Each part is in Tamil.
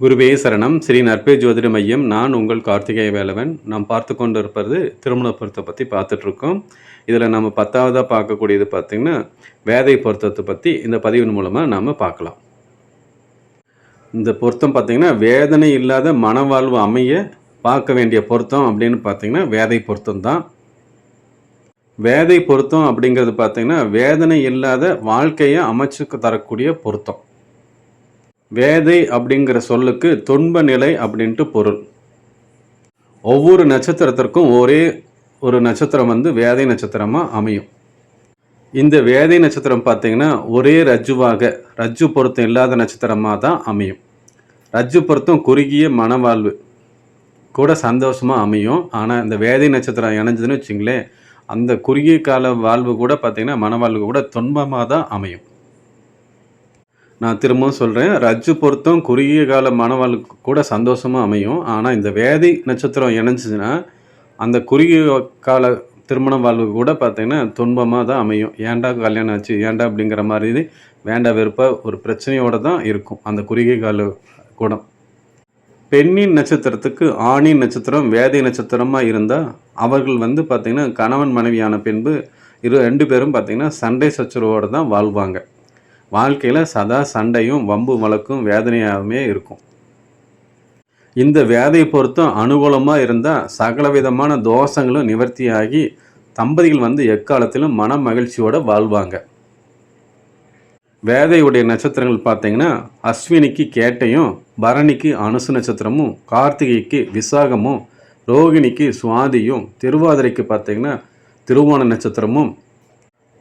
குருவே சரணம். ஸ்ரீ நற்பே ஜோதிட மையம். நான் உங்கள் கார்த்திகேய வேலவன். நாம் பார்த்து கொண்டு இருப்பது திருமண பொருத்தத்தை பற்றி பார்த்துட்ருக்கோம். இதில் நம்ம பத்தாவதாக பார்க்கக்கூடியது பார்த்திங்கன்னா வேதை பொருத்தத்தை பற்றி இந்த பதிவின் மூலமாக நாம் பார்க்கலாம். இந்த பொருத்தம் பார்த்திங்கன்னா வேதனை இல்லாத மனவாழ்வு அமைய பார்க்க வேண்டிய பொருத்தம் அப்படின்னு பார்த்திங்கன்னா வேதை பொருத்தம் தான் வேதை பொருத்தம் அப்படிங்கிறது பார்த்திங்கன்னா வேதனை இல்லாத வாழ்க்கையை அமைச்சு தரக்கூடிய பொருத்தம். வேதை அப்படிங்கிற சொல்லுக்கு துன்ப நிலை அப்படின்ட்டு பொருள். ஒவ்வொரு நட்சத்திரத்திற்கும் ஒரே ஒரு நட்சத்திரம் வந்து வேதை நட்சத்திரமாக அமையும். இந்த வேதை நட்சத்திரம் பார்த்தீங்கன்னா ஒரே ரஜ்ஜுவாக ரஜ்ஜு பொருத்தம் இல்லாத நட்சத்திரமாக தான் அமையும். ரஜ்ஜு பொருத்தம் குறுகிய மனவாழ்வு கூட சந்தோஷமாக அமையும். ஆனால் இந்த வேதை நட்சத்திரம் இணைஞ்சதுன்னு வச்சிங்களேன் அந்த குறுகிய கால வாழ்வு கூட பார்த்திங்கன்னா மனவாழ்வு கூட துன்பமாக தான் அமையும். நான் திரும்பவும் சொல்கிறேன் ரஜ்ஜு பொருத்தம் குறுகிய கால மனவாழ்வு கூட சந்தோஷமாக அமையும். ஆனால் இந்த வேதை நட்சத்திரம் இணைஞ்சிச்சுன்னா அந்த குறுகிய கால திருமண வாழ்வு கூட பார்த்திங்கன்னா துன்பமாக தான் அமையும். ஏன்டா கல்யாணம் ஆச்சு? ஏன்டா அப்படிங்கிற மாதிரி வேண்டா வெறுப்பாக ஒரு பிரச்சனையோடு தான் இருக்கும். அந்த குறுகிய கால கூடம் பெண்ணின் நட்சத்திரத்துக்கு ஆணின் நட்சத்திரம் வேதை நட்சத்திரமாக இருந்தால் அவர்கள் வந்து பார்த்திங்கன்னா கணவன் மனைவியான பின்பு இரு ரெண்டு பேரும் பார்த்திங்கன்னா சண்டை சச்சரவோடு தான் வாழ்வாங்க. வாழ்க்கையில் சதா சண்டையும் வம்பு வழக்கும் வேதனையாகவே இருக்கும். இந்த வேதையை பொறுத்தும் அனுகூலமாக இருந்தால் சகல விதமான தோஷங்களும் நிவர்த்தியாகி தம்பதிகள் வந்து எக்காலத்திலும் மன மகிழ்ச்சியோடு வாழ்வாங்க. வேதையுடைய நட்சத்திரங்கள் பார்த்தீங்கன்னா அஸ்வினிக்கு கேட்டையும் பரணிக்கு அனுசு நட்சத்திரமும் கார்த்திகைக்கு விசாகமும் ரோகிணிக்கு சுவாதியும் திருவாதிரைக்கு பார்த்தீங்கன்னா திருவோண நட்சத்திரமும்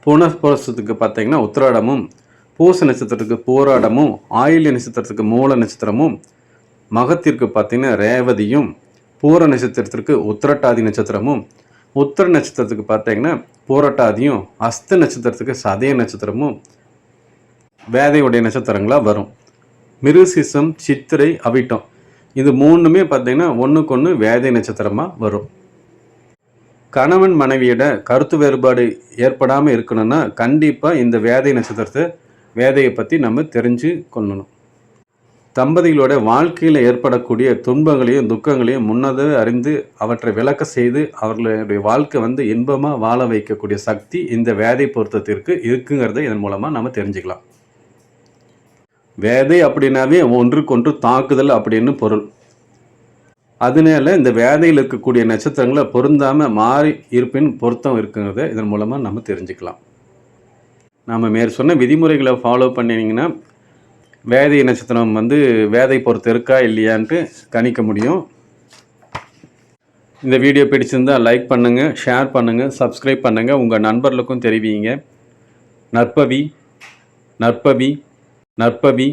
புனஸ்புரசத்துக்கு பார்த்தீங்கன்னா உத்திராடமும் பூச நட்சத்திரத்துக்கு போராடமும் ஆயில்ய நட்சத்திரத்துக்கு மூல நட்சத்திரமும் மகத்திற்கு பார்த்தீங்கன்னா ரேவதியும் பூர நட்சத்திரத்திற்கு உத்திரட்டாதி நட்சத்திரமும் உத்திர நட்சத்திரத்துக்கு பார்த்தீங்கன்னா பூரட்டாதியும் அஸ்த நட்சத்திரத்துக்கு சதய நட்சத்திரமும் வேதையுடைய நட்சத்திரங்களாக வரும். மிருசிசம் சித்திரை அவிட்டம். இது மூணுமே பார்த்தீங்கன்னா ஒன்றுக்கு ஒன்று வேதை நட்சத்திரமாக வரும். கணவன் மனைவியிட கருத்து வேறுபாடு ஏற்படாமல் இருக்கணும்னா கண்டிப்பாக இந்த வேதை நட்சத்திரத்தை வேதையை பற்றி நம்ம தெரிஞ்சு கொள்ளணும். தம்பதிகளோட வாழ்க்கையில் ஏற்படக்கூடிய துன்பங்களையும் துக்கங்களையும் முன்னதாக அறிந்து அவற்றை விளக்க செய்து அவர்களுடைய வாழ்க்கை வந்து இன்பமாக வாழ வைக்கக்கூடிய சக்தி இந்த வேதை பொருத்தத்திற்கு இருக்குங்கிறத இதன் மூலமாக நம்ம தெரிஞ்சுக்கலாம். வேதை அப்படின்னாவே ஒன்றுக்கொன்று தாக்குதல் அப்படின்னு பொருள். அதனால இந்த வேதையில் இருக்கக்கூடிய நட்சத்திரங்களை பொருந்தாமல் மாறி இருப்பின் பொருத்தம் இருக்குங்கிறத இதன் மூலமாக நம்ம தெரிஞ்சுக்கலாம். நம்ம மேற் சொன்ன விதிமுறைகளை ஃபாலோ பண்ணினீங்கன்னா வேதை நட்சத்திரம் வந்து வேதை பொறுத்து இருக்கா இல்லையான்ட்டு கணிக்க முடியும். இந்த வீடியோ பிடிச்சிருந்தால் லைக் பண்ணுங்கள் ஷேர் பண்ணுங்கள் சப்ஸ்கிரைப் பண்ணுங்கள் உங்கள் நண்பர்களுக்கும் தெரிவிங்க. நற்பவி நற்பவி நற்பவி.